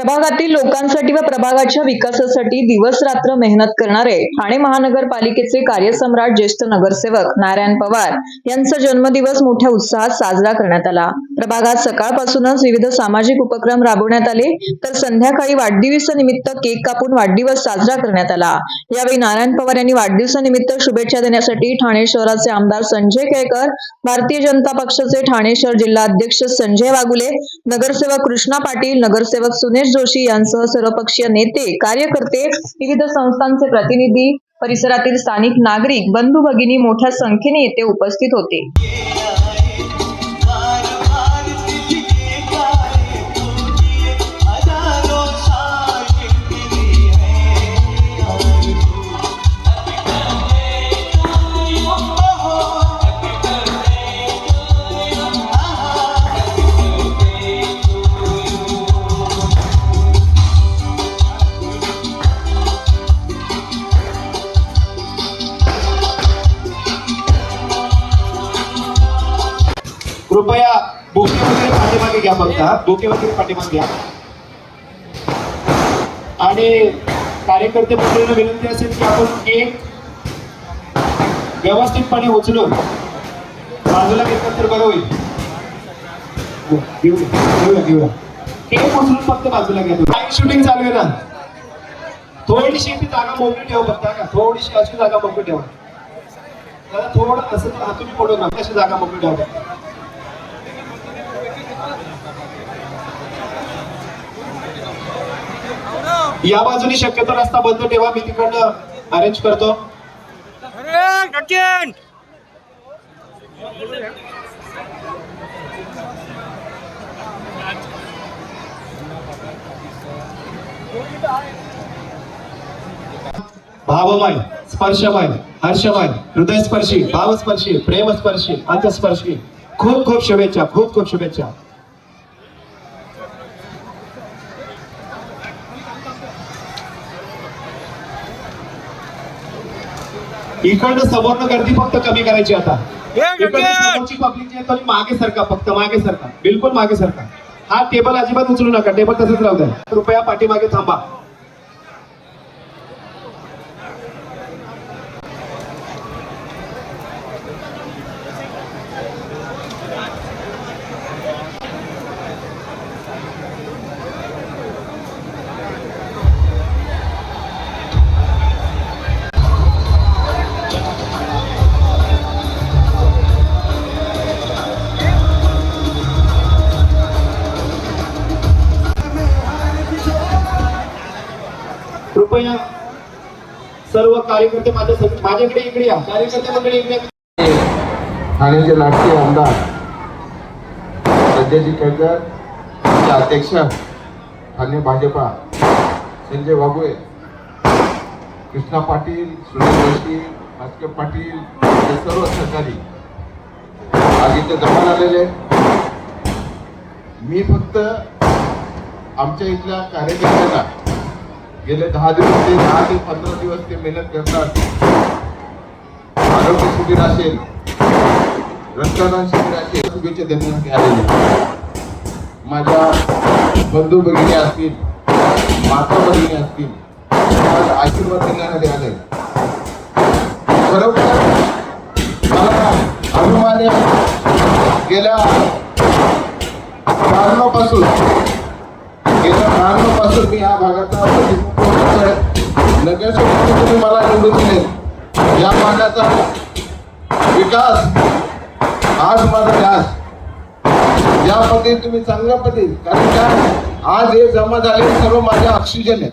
प्रभागातील लोकांसाठी व प्रभागाच्या विकासासाठी दिवस रात्र मेहनत करणारे ठाणे महानगरपालिकेचे कार्यसम्राट ज्येष्ठ नगरसेवक नारायण पवार यांचा जन्मदिवस मोठ्या उत्साहात साजरा करण्यात आला. प्रभागात सकाळपासूनच विविध सामाजिक उपक्रम राबवण्यात आले तर संध्याकाळी वाढदिवसानिमित्त केक कापून वाढदिवस साजरा करण्यात आला. यावेळी नारायण पवार यांनी वाढदिवसानिमित्त शुभेच्छा देण्यासाठी ठाणे शहराचे आमदार संजय केळकर भारतीय जनता पक्षाचे ठाणे शहर जिल्हा अध्यक्ष संजय वागुले नगरसेवक कृष्णा पाटील नगरसेवक सुनेश जोशी यांसह सर्वपक्षीय नेते कार्यकर्ते विविध संस्थांचे प्रतिनिधी परिसरातील स्थानिक नागरिक बंधू भगिनी मोठ्या संख्येने येथे उपस्थित होते. कृपया बोके वगैरे पाठीमागे घ्या फक्त बोके वगैरे पाठीमागे घ्या. आणि कार्यकर्ते मंडळीला विनंती असेल की आपण केक व्यवस्थितपणे उचलून बाजूला घेतलं तर बरं होईल. घेऊया घेऊया केक उचलून फक्त बाजूला घ्या लाईव्ह शूटिंग चालू आहे ना. थोडीशी ती जागा मोकळी ठेवा फक्त का? थोडीशी अशी जागा मोकळी ठेवा. थोडं असं हातून पडू अशी जागा मोकळी ठेवा या बाजूने शक्यतो रस्ता बंद ठेवा. मी तिकडनं अरेंज करतो. भावमय स्पर्शमय हर्षमय हृदयस्पर्शी भावस्पर्शी प्रेमस्पर्शी अंतस्पर्शी. खूप खूप शुभेच्छा खूप खूप शुभेच्छा. इकडनं समोरनं गर्दी फक्त कमी करायची आता. पब्लिक जी आहे थोडी मागे सरका फक्त मागे सरका. बिलकुल मागे सरका. हा टेबल अजिबात उचलू नका. टेबल तसंच राहू द्या. कृपया पाठीमागे थांबा. कृपया सर्व कार्यकर्ते माझ्या माझ्याकडे इकडे या. कार्यकर्ते मंडळी इकडे ठाण्याचे नाटके आमदार संजयजी केळकर चे अध्यक्ष ठाणे भाजपा संजय वागुळे कृष्णा पाटील सुनील जोशी भास्कर पाटील हे सर्व सहकारी आज इथे जमा झालेले मी फक्त आमच्या इथल्या कार्यकर्त्यांना गेले दहा दिवस ते दहा ते पंधरा दिवस ते मेहनत करतात. आरोग्य शिबिर असेल रक्तदान शिबिर असेल शुभेच्छा त्यांनी आलेले. माझ्या बंधू भगिनी असतील माता भगिनी असतील मला आशीर्वाद देण्यासाठी आले बरोबर मला अभिमान आहे. गेल्या ब्याण्णवपासून गेल्या ब्याण्णवपासून मी या भागाचा नगरसेवक तुम्ही मला निवडून दिले. या भागाचा विकास आज माझा ध्यास. या पद्धतीने तुम्ही चांगल्या पद्धतीत कारण का? आज हे जमा झाले सर्व माझ्या ऑक्सिजन आहे